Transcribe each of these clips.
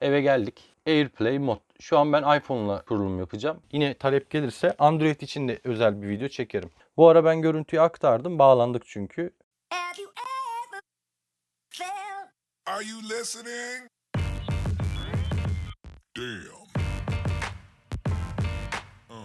Eve geldik. AirPlay mod. Şu an ben iPhone'la kurulum yapacağım. Yine talep gelirse Android için de özel bir video çekerim. Bu ara ben görüntüyü aktardım. Bağlandık çünkü. Are you listening? Damn.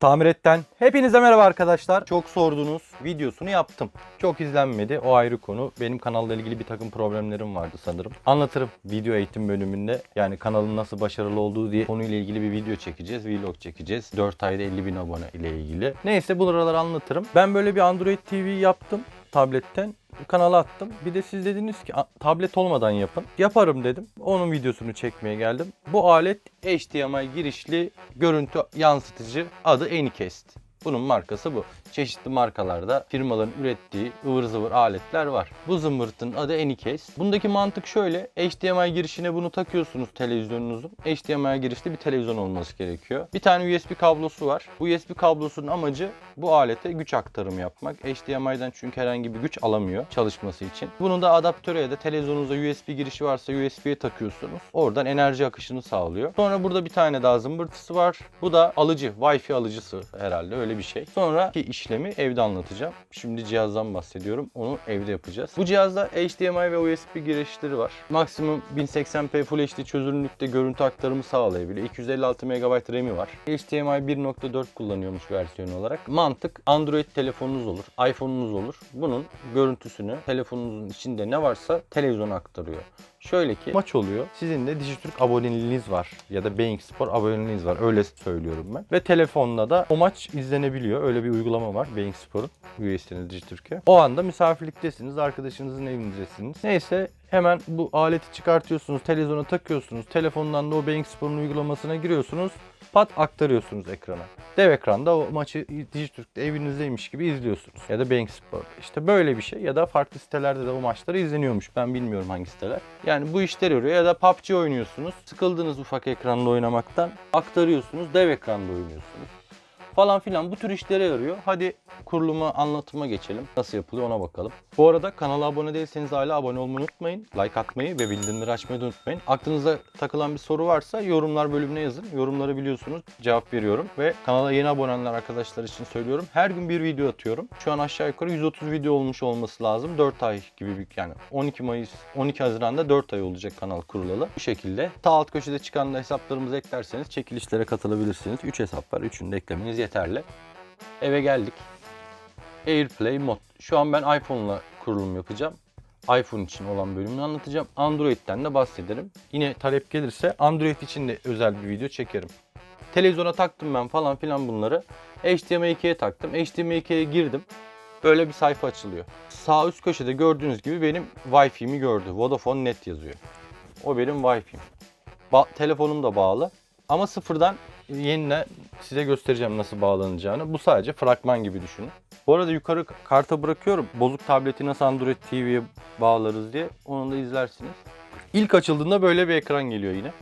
Tamiretten hepinize merhaba arkadaşlar. Çok sordunuz. Videosunu yaptım. Çok izlenmedi. O ayrı konu. Benim kanalla ilgili bir takım problemlerim vardı sanırım. Anlatırım video eğitim bölümünde. Yani kanalın nasıl başarılı olduğu diye konuyla ilgili bir video çekeceğiz. Vlog çekeceğiz. 4 ayda 50 bin abone ile ilgili. Neyse buraları anlatırım. Ben böyle bir Android TV yaptım tabletten kanala attım. Bir de siz dediniz ki "A- tablet olmadan yapın. Yaparım dedim. Onun videosunu çekmeye geldim. Bu alet HDMI girişli görüntü yansıtıcı adı Anycast. Bunun markası bu. Çeşitli markalarda firmaların ürettiği ıvır zıvır aletler var. Bu zımbırtın adı Anycast. Bundaki mantık şöyle. HDMI girişine bunu takıyorsunuz televizyonunuzun. HDMI girişli bir televizyon olması gerekiyor. Bir tane USB kablosu var. Bu USB kablosunun amacı bu alete güç aktarımı yapmak. HDMI'den çünkü herhangi bir güç alamıyor çalışması için. Bunun da adaptörü ya da televizyonunuzda USB girişi varsa USB'ye takıyorsunuz. Oradan enerji akışını sağlıyor. Sonra burada bir tane daha zımbırtısı var. Bu da alıcı, Wi-Fi alıcısı herhalde öyle bir şey. Sonraki işlemi evde anlatacağım. Şimdi cihazdan bahsediyorum. Onu evde yapacağız. Bu cihazda HDMI ve USB girişleri var. Maksimum 1080p Full HD çözünürlükte görüntü aktarımı sağlayabiliyor. 256 MB RAM'i var. HDMI 1.4 kullanıyormuş versiyon olarak. Mantık Android telefonunuz olur, iPhone'unuz olur. Bunun görüntüsünü telefonunuzun içinde ne varsa televizyona aktarıyor. Şöyle ki maç oluyor. Sizin de Dijitürk aboneliğiniz var ya da Being Spor aboneliğiniz var. Öyle söylüyorum ben. Ve telefonla da o maç izlenebiliyor. Öyle bir uygulama var Being Spor'un üyesiniz Dijitürk'e. O anda misafirliktesiniz, arkadaşınızın evindesiniz. Neyse hemen bu aleti çıkartıyorsunuz, televizyona takıyorsunuz. Telefondan da o Being Spor'un uygulamasına giriyorsunuz. Pat aktarıyorsunuz ekrana. Dev ekranda o maçı Dijitürk'te evinizdeymiş gibi izliyorsunuz. Ya da Bank Spor'da. İşte böyle bir şey. Ya da farklı sitelerde de o maçlar izleniyormuş. Ben bilmiyorum hangi siteler. Yani bu işler yarıyor. Ya da PUBG oynuyorsunuz. Sıkıldınız ufak ekranda oynamaktan. Aktarıyorsunuz. Dev ekranda oynuyorsunuz falan filan bu tür işlere yarıyor. Hadi kuruluma anlatıma geçelim. Nasıl yapılıyor ona bakalım. Bu arada kanala abone değilseniz hala abone olmayı unutmayın. Like atmayı ve bildirimleri açmayı da unutmayın. Aklınıza takılan bir soru varsa yorumlar bölümüne yazın. Yorumları biliyorsunuz cevap veriyorum. Ve kanala yeni abonenler arkadaşlar için söylüyorum. Her gün bir video atıyorum. Şu an aşağı yukarı 130 video olmuş olması lazım. 4 ay gibi bir yani 12 Mayıs 12 Haziran'da 4 ay olacak kanal kurulalı. Bu şekilde. Sağ alt köşede çıkan hesaplarımızı eklerseniz çekilişlere katılabilirsiniz. 3 hesap var. Üçünü de eklemeniz yeterli. Eve geldik. AirPlay mod. Şu an ben iPhone'la kurulum yapacağım. iPhone için olan bölümünü anlatacağım. Android'den de bahsederim. Yine talep gelirse Android için de özel bir video çekerim. Televizyona taktım ben falan filan bunları. HDMI 2'ye taktım. HDMI 2'ye girdim. Böyle bir sayfa açılıyor. Sağ üst köşede gördüğünüz gibi benim Wi-Fi'mi gördü. Vodafone Net yazıyor. O benim Wi-Fi'm. Ba- telefonum da bağlı. Ama sıfırdan yeniden size göstereceğim nasıl bağlanacağını. Bu sadece fragman gibi düşünün. Bu arada yukarı karta bırakıyorum. Bozuk tableti nasıl Android TV'ye bağlarız diye. Onu da izlersiniz. İlk açıldığında böyle bir ekran geliyor yine.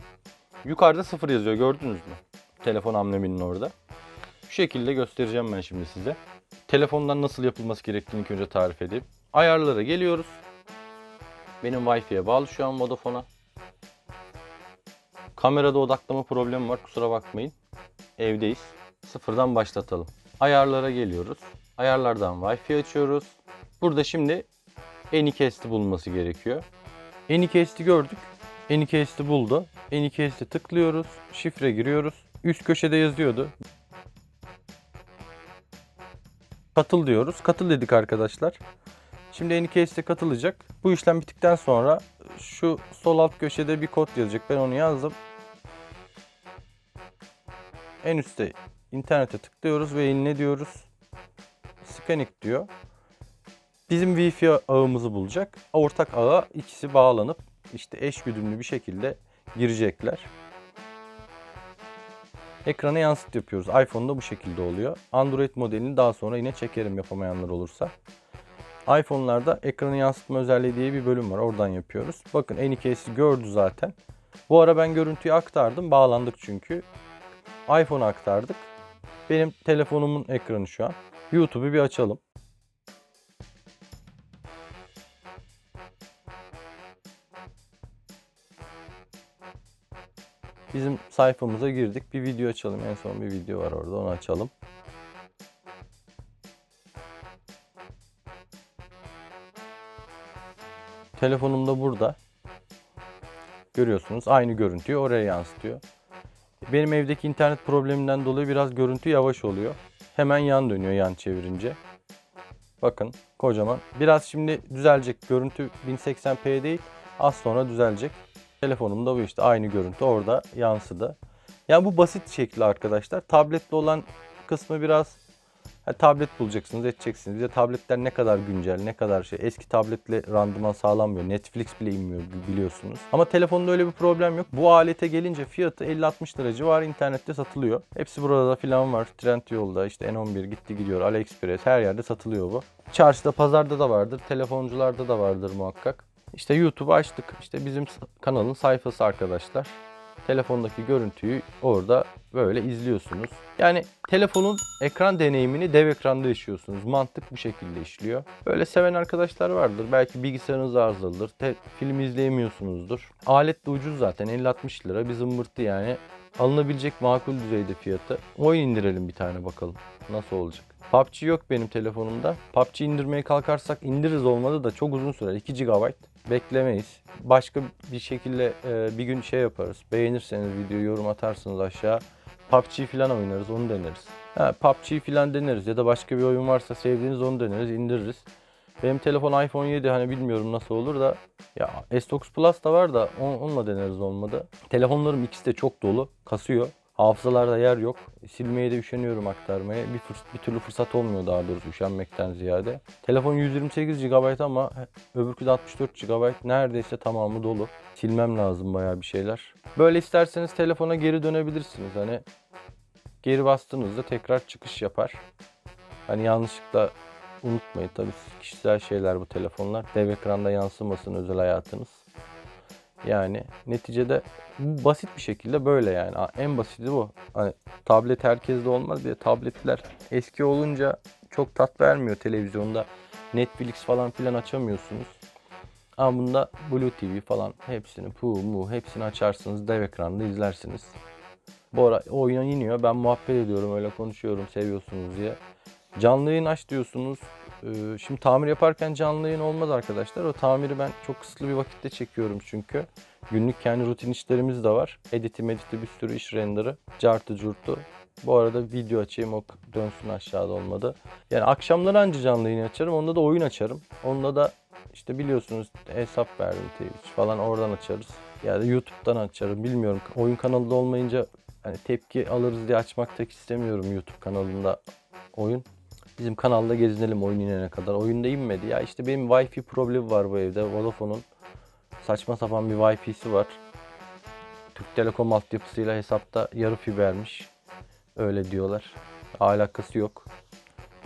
Yukarıda sıfır yazıyor gördünüz mü? Telefon ambleminin orada. Şu şekilde göstereceğim ben şimdi size. Telefondan nasıl yapılması gerektiğini ilk önce tarif edeyim. Ayarlara geliyoruz. Benim Wi-Fi'ye bağlı şu an Vodafone'a. Kamerada odaklama problemi var kusura bakmayın. Evdeyiz. Sıfırdan başlatalım. Ayarlara geliyoruz. Ayarlardan Wi-Fi açıyoruz. Burada şimdi Anycast'i bulması gerekiyor. Anycast'i gördük. Anycast'i buldu. Anycast'i tıklıyoruz. Şifre giriyoruz. Üst köşede yazıyordu. Katıl diyoruz. Katıl dedik arkadaşlar. Şimdi Anycast'e katılacak. Bu işlem bittikten sonra şu sol alt köşede bir kod yazacak. Ben onu yazdım. En üstte internete tıklıyoruz ve ne diyoruz? Scanik diyor. Bizim Wi-Fi ağımızı bulacak. Ortak ağa ikisi bağlanıp işte eş güdümlü bir şekilde girecekler. Ekrana yansıt yapıyoruz. iPhone'da bu şekilde oluyor. Android modelini daha sonra yine çekerim yapamayanlar olursa. iPhone'larda ekranı yansıtma özelliği diye bir bölüm var. Oradan yapıyoruz. Bakın Anycase'i gördü zaten. Bu ara ben görüntüyü aktardım. Bağlandık çünkü. iPhone'a aktardık. Benim telefonumun ekranı şu an. YouTube'u bir açalım. Bizim sayfamıza girdik. Bir video açalım. En son bir video var orada. Onu açalım. Telefonum da burada. Görüyorsunuz aynı görüntüyü oraya yansıtıyor. Benim evdeki internet probleminden dolayı biraz görüntü yavaş oluyor. Hemen yan dönüyor yan çevirince. Bakın kocaman. Biraz şimdi düzelecek. Görüntü 1080p değil. Az sonra düzelecek. Telefonumda bu işte aynı görüntü orada yansıdı. Yani bu basit şekli arkadaşlar. Tabletli olan kısmı biraz ha, tablet bulacaksınız, edeceksiniz. Bir de tabletler ne kadar güncel, ne kadar şey. Eski tabletle randıman sağlanmıyor. Netflix bile inmiyor bi- biliyorsunuz. Ama telefonda öyle bir problem yok. Bu alete gelince fiyatı 50-60 lira civarı internette satılıyor. Hepsi burada filan var. Trendyol'da işte N11 gitti gidiyor. AliExpress her yerde satılıyor bu. Çarşıda, pazarda da vardır. Telefoncularda da vardır muhakkak. İşte YouTube'u açtık. İşte bizim kanalın sayfası arkadaşlar. Telefondaki görüntüyü orada böyle izliyorsunuz. Yani telefonun ekran deneyimini dev ekranda yaşıyorsunuz. Mantık bu şekilde işliyor. Böyle seven arkadaşlar vardır. Belki bilgisayarınız arızalıdır. Te- film izleyemiyorsunuzdur. Alet de ucuz zaten. 50-60 lira bir zımbırtı yani. Alınabilecek makul düzeyde fiyatı. Oyun indirelim bir tane bakalım. Nasıl olacak? PUBG yok benim telefonumda. PUBG indirmeye kalkarsak indiririz olmadı da çok uzun sürer. 2 GB. Beklemeyiz. Başka bir şekilde e, bir gün şey yaparız. Beğenirseniz videoyu yorum atarsınız aşağı. PUBG falan oynarız onu deneriz. Ha, PUBG falan deneriz ya da başka bir oyun varsa sevdiğiniz onu deneriz indiririz. Benim telefon iPhone 7 hani bilmiyorum nasıl olur da ya S9 Plus da var da on- onunla deneriz olmadı. Telefonlarım ikisi de çok dolu kasıyor. Hafızalarda yer yok. Silmeye de üşeniyorum aktarmaya. Bir, fırs- bir türlü fırsat olmuyor daha doğrusu üşenmekten ziyade. Telefon 128 GB ama öbürkü de 64 GB. Neredeyse tamamı dolu. Silmem lazım bayağı bir şeyler. Böyle isterseniz telefona geri dönebilirsiniz. Hani geri bastığınızda tekrar çıkış yapar. Hani yanlışlıkla unutmayın tabii kişisel şeyler bu telefonlar. Dev ekranda yansımasın özel hayatınız. Yani neticede bu basit bir şekilde böyle yani. En basiti bu. Hani tablet herkeste olmaz. De tabletler eski olunca çok tat vermiyor televizyonda. Netflix falan filan açamıyorsunuz. Ama bunda Blue TV falan hepsini pu mu hepsini açarsınız dev ekranda izlersiniz. Bu ara oyuna iniyor. Ben muhabbet ediyorum öyle konuşuyorum seviyorsunuz diye. Canlı yayın aç diyorsunuz. Ee, Şimdi tamir yaparken canlı yayın olmaz arkadaşlar. O tamiri ben çok kısıtlı bir vakitte çekiyorum çünkü. Günlük kendi rutin işlerimiz de var. Editi mediti bir sürü iş renderı. Cartı curtu. Bu arada video açayım o dönsün aşağıda olmadı. Yani akşamları anca canlı yayın açarım. Onda da oyun açarım. Onda da işte biliyorsunuz hesap verdim Twitch falan oradan açarız. Ya da YouTube'dan açarım bilmiyorum. Oyun kanalında olmayınca hani tepki alırız diye açmak tek istemiyorum YouTube kanalında oyun. Bizim kanalda gezinelim oyun inene kadar. Oyunda inmedi. Ya işte benim Wi-Fi problemi var bu evde. Vodafone'un saçma sapan bir Wi-Fi'si var. Türk Telekom altyapısıyla hesapta yarı fibermiş. Öyle diyorlar. Alakası yok.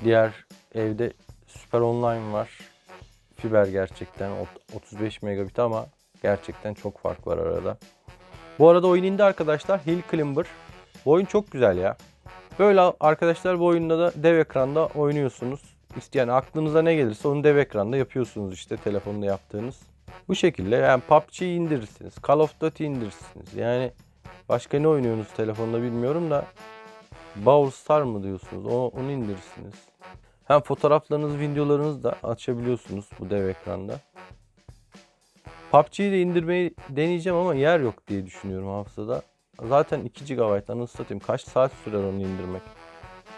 Diğer evde süper online var. Fiber gerçekten ot- 35 megabit ama gerçekten çok fark var arada. Bu arada oyun indi arkadaşlar. Hill Climber. Bu oyun çok güzel ya. Böyle arkadaşlar bu oyunda da dev ekranda oynuyorsunuz. Yani aklınıza ne gelirse onu dev ekranda yapıyorsunuz işte telefonda yaptığınız. Bu şekilde yani PUBG'yi indirirsiniz. Call of Duty indirirsiniz. Yani başka ne oynuyorsunuz telefonda bilmiyorum da Brawl Star mı diyorsunuz? O, onu indirirsiniz. Hem fotoğraflarınız, videolarınızı da açabiliyorsunuz bu dev ekranda. PUBG'yi de indirmeyi deneyeceğim ama yer yok diye düşünüyorum hafızada. Zaten 2 GB anasını satayım. Kaç saat sürer onu indirmek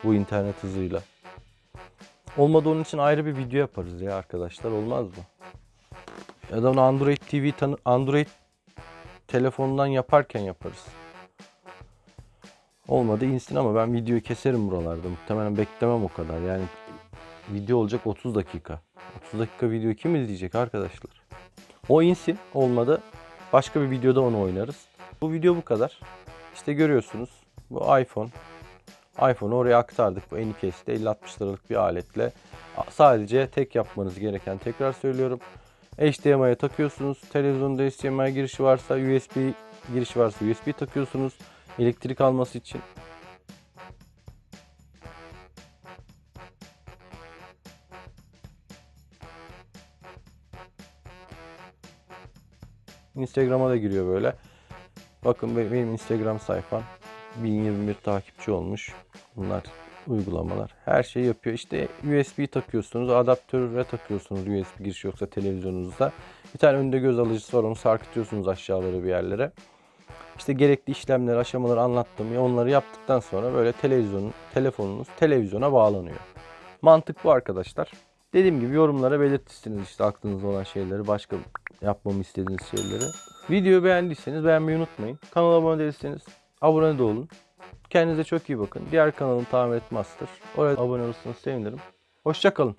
bu internet hızıyla. Olmadı onun için ayrı bir video yaparız ya arkadaşlar olmaz mı? Ya da Android TV Android telefonundan yaparken yaparız. Olmadı insin ama ben videoyu keserim buralarda. Muhtemelen beklemem o kadar. Yani video olacak 30 dakika. 30 dakika video kim izleyecek arkadaşlar? O insin olmadı. Başka bir videoda onu oynarız. Bu video bu kadar. İşte görüyorsunuz bu iPhone. iPhone'u oraya aktardık. Bu Anycase'de 50-60 liralık bir aletle. Sadece tek yapmanız gereken tekrar söylüyorum. HDMI'ye takıyorsunuz. Televizyonda HDMI girişi varsa USB girişi varsa USB takıyorsunuz. Elektrik alması için. Instagram'a da giriyor böyle. Bakın be- benim Instagram sayfam 1021 takipçi olmuş. Bunlar uygulamalar. Her şeyi yapıyor. İşte USB takıyorsunuz, adaptöre takıyorsunuz USB giriş yoksa televizyonunuzda. Bir tane önde göz alıcısı var onu sarkıtıyorsunuz aşağılara bir yerlere. İşte gerekli işlemleri, aşamaları anlattım. Ya onları yaptıktan sonra böyle televizyonun, telefonunuz televizyona bağlanıyor. Mantık bu arkadaşlar. Dediğim gibi yorumlara belirtirsiniz işte aklınızda olan şeyleri, başka yapmamı istediğiniz şeyleri. Videoyu beğendiyseniz beğenmeyi unutmayın. Kanala abone değilseniz abone de olun. Kendinize çok iyi bakın. Diğer kanalım Tamir Et Master. Oraya abone olursanız sevinirim. Hoşçakalın.